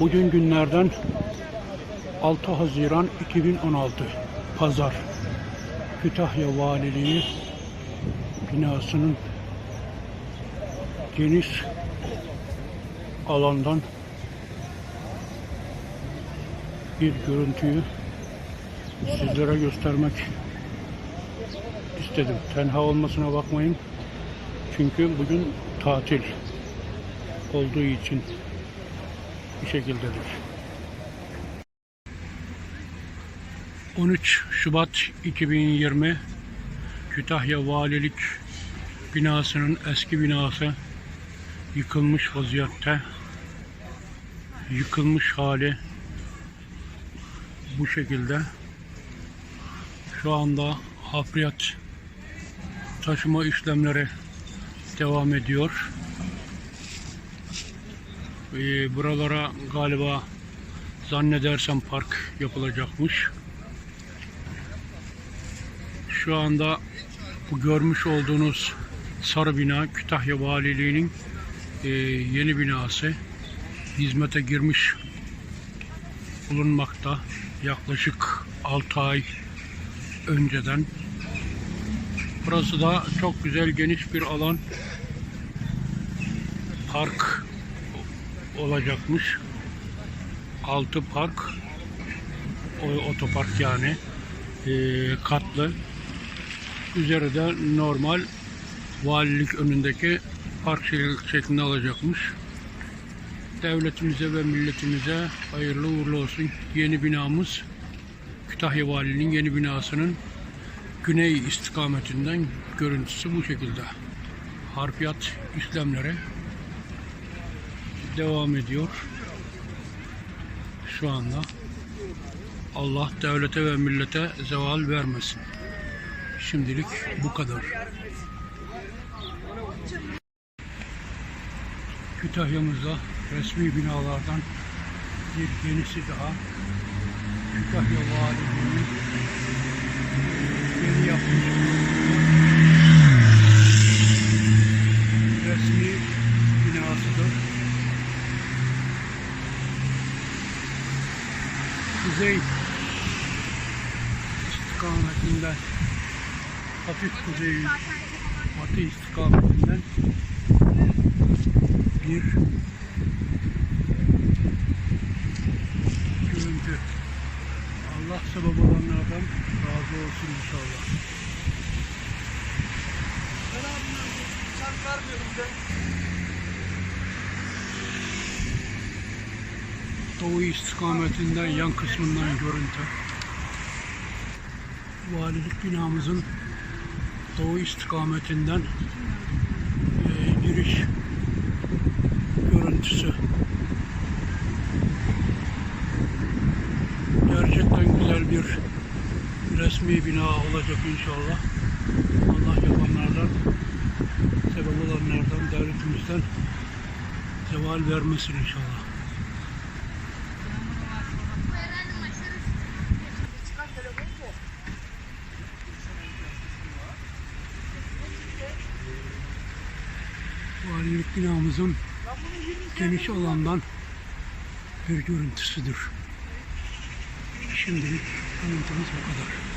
Bugün günlerden 6 Haziran 2016 Pazar Kütahya Valiliği binasının geniş alandan bir görüntüyü sizlere göstermek istedim. Tenha olmasına bakmayın. Çünkü bugün tatil olduğu için bir şekildedir. 13 Şubat 2020 Kütahya Valilik binasının eski binası yıkılmış vaziyette. Yıkılmış hali bu şekilde. Şu anda hafriyat taşıma işlemleri devam ediyor. Ee, buralara galiba zannedersem park yapılacakmış. Şu anda bu görmüş olduğunuz sarı bina Kütahya Valiliği'nin e, yeni binası. Hizmete girmiş bulunmakta. Yaklaşık 6 ay önceden. Burası da çok güzel geniş bir alan. Park olacakmış. Altı park. O, otopark yani. E, katlı. Üzeri de normal valilik önündeki park şek- şeklinde alacakmış. Devletimize ve milletimize hayırlı uğurlu olsun. Yeni binamız Kütahya Valiliğinin yeni binasının güney istikametinden görüntüsü bu şekilde. Harfiyat işlemleri devam ediyor. Şu anda Allah devlete ve millete zeval vermesin. Şimdilik bu kadar. Kütahya'mızda resmi binalardan bir yenisi daha Kütahya Valiliği'nin yeni yapmış resmi binasıdır. Kuzey istikametinden hafif kuzey batı istikametinden bir görüntü. Allah sebep olanlardan razı olsun inşallah. Ben abimden sen vermiyorum de. Doğu istikametinden yan kısmından görüntü. Valilik binamızın doğu istikametinden e, giriş görüntüsü. Gerçekten güzel bir resmi bina olacak inşallah. Allah yapanlardan, sebep olanlardan, devletimizden zeval vermesin inşallah. Valilik binamızın Ben bunu 20 geniş alandan bir görüntüsüdür. Şimdilik görüntümüz bu kadar.